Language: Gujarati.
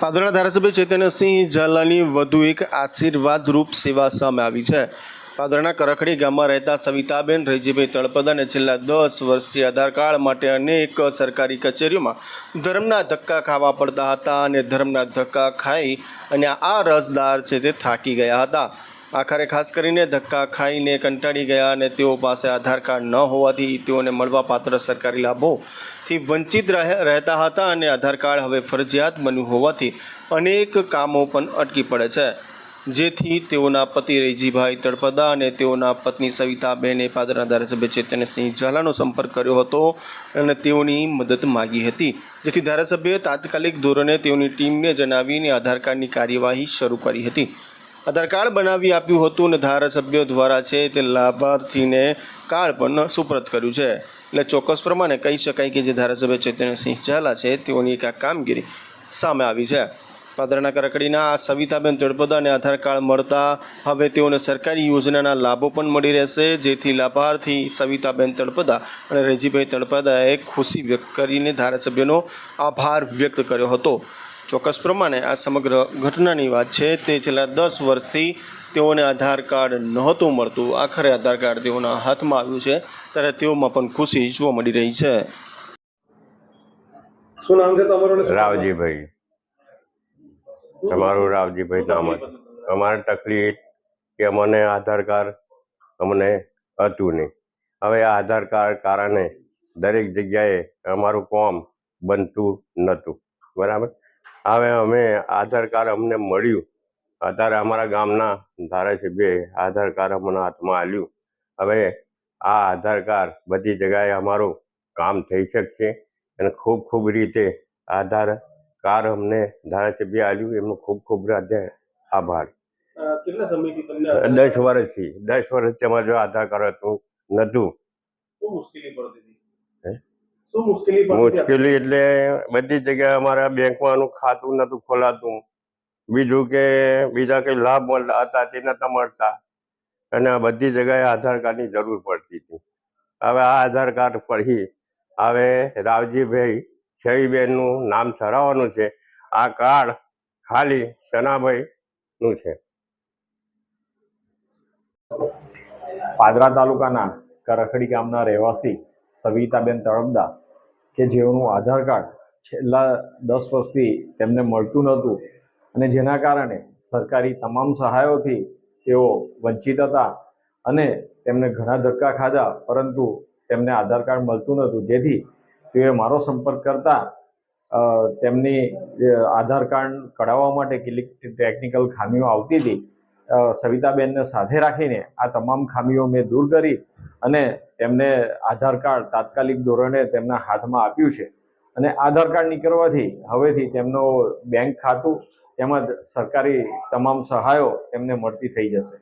પાદરના ધારાસભ્ય ચૈતન્યસિંહ ઝાલાની વધુ એક આશીર્વાદરૂપ સેવા સામે આવી છે. પાદરના કરખડી ગામમાં રહેતા સવિતાબેન રૈજીભાઈ તળપદાને છેલ્લા દસ વર્ષથી આધાર કાર્ડ માટે અનેક સરકારી કચેરીઓમાં ધર્મના ધક્કા ખાવા પડતા હતા અને ધર્મના ધક્કા ખાઈ અને આ રસદાર છે તે થાકી ગયા હતા. આખરે ખાસ કરીને ધક્કા ખાઈને કંટાળી ગયા અને તેઓ પાસે આધાર કાર્ડ ન હોવાથી તેઓને મળવાપાત્ર સરકારી લાભોથી વંચિત રહે- રહેતા હતા અને આધાર કાર્ડ હવે ફરજિયાત બન્યું હોવાથી અનેક કામો પણ અટકી પડે છે. જેથી તેઓના પતિ રૈજીભાઈ તળપદા અને તેઓના પત્ની સવિતાબેને પાદરના ધારાસભ્ય ચેતનસિંહ ઝાલાનો સંપર્ક કર્યો હતો અને તેઓની મદદ માગી હતી. જેથી ધારાસભ્યએ તાત્કાલિક ધોરણે તેઓની ટીમને જણાવીને આધાર કાર્ડની કાર્યવાહી શરૂ કરી હતી. આધાર કાર્ડ બનાવી આપ્યું હતું અને ધારાસભ્યો દ્વારા છે તે લાભાર્થીને કાર્ડ પણ સુપ્રત કર્યું છે. એટલે ચોક્કસ પ્રમાણે કહી શકાય કે જે ધારાસભ્ય ચૈતન્યસિંહ ઝાલા છે, તેઓની એક આ કામગીરી સામે આવી છે. પાદરના કરકડીના આ સવિતાબેન તળપદાને આધાર કાર્ડ મળતા હવે તેઓને સરકારી યોજનાના લાભો પણ મળી રહેશે, જેથી લાભાર્થી સવિતાબેન તળપદા અને રેજીભાઈ તળપદાએ ખુશી વ્યક્ત કરીને ધારાસભ્યનો આભાર વ્યક્ત કર્યો હતો. ચોક્કસ પ્રમાણે આ સમગ્ર ઘટનાની વાત છે તે છેલ્લા દસ વર્ષથી તેઓને આધાર કાર્ડ નહોતું મળતું. આખરે આધાર કાર્ડ તેઓના હાથમાં આવ્યું છે. ત્યારે તેઓમાં પણ ખુશી જોવા મળી રહી છે. શું નામ છે તમારું રાવજીભાઈ. તમારું રાવજીભાઈ નામ અમારે તકલીફ કે અમને આધાર કાર્ડ અમને હતું નહીં. હવે આ આધાર કાર્ડ કારણે દરેક જગ્યાએ અમારું કોમ બનતું નહોતું. બરાબર? હવે અમે આધાર કાર્ડ અમને મળ્યું. અત્યારે અમારા ગામના ધારાસભ્યએ આધાર કાર્ડ અમને હાથમાં આવ્યું હવે આ આધાર કાર્ડ બધી જગ્યાએ અમારું કામ થઈ શકશે અને ખૂબ ખૂબ રીતે આધાર કાર્ડ અમને ધારાસભ્ય આવ્યું એમનો ખૂબ ખૂબ આભાર. કેટલા સમયથી તમને દસ વર્ષથી દસ વર્ષથી અમારે જો આધાર કાર્ડ હતું નહોતું. શું મુશ્કેલી પડતી મુશ્કેલી મુશ્કેલી એટલે બધી જગ્યાએ અમારા બેંકમાંનું ખાતું નહોતું ખોલાતું. બીજું કે બીજા કંઈ લાભ મળતા હતા તે નતા મળતા. અને આ બધી જગ્યાએ આધાર કાર્ડની જરૂર પડતી હતી. હવે આ આધાર કાર્ડ પડી હવે રાવજીભાઈ છવીબેનનું નામ સરાવવાનું છે. આ કાર્ડ ખાલી સનાભાઈનું છે. પાદરા તાલુકાના કરખડી ગામના રહેવાસી સવિતાબેન તળપદા, કે જેઓનું આધાર કાર્ડ છેલ્લા દસ વર્ષથી તેમને મળતું નહોતું અને જેના કારણે સરકારી તમામ સહાયોથી તેઓ વંચિત હતા અને તેમને ઘણા ધક્કા ખાધા, પરંતુ તેમને આધાર કાર્ડ મળતું નહોતું. જેથી તેઓએ મારો સંપર્ક કરતા તેમની આધાર કાર્ડ કઢાવવા માટે કેટલીક ટેકનિકલ ખામીઓ આવતી હતી. સવિતાબેનને સાથે રાખીને આ તમામ ખામીઓ મેં દૂર કરી અને તેમને આધાર કાર્ડ તાત્કાલિક ધોરણે તેમના હાથમાં આપ્યું છે. અને આધાર કાર્ડ નીકળવાથી હવેથી તેમનો બેંક ખાતું તેમજ સરકારી તમામ સહાયો તેમને મળતી થઈ જશે.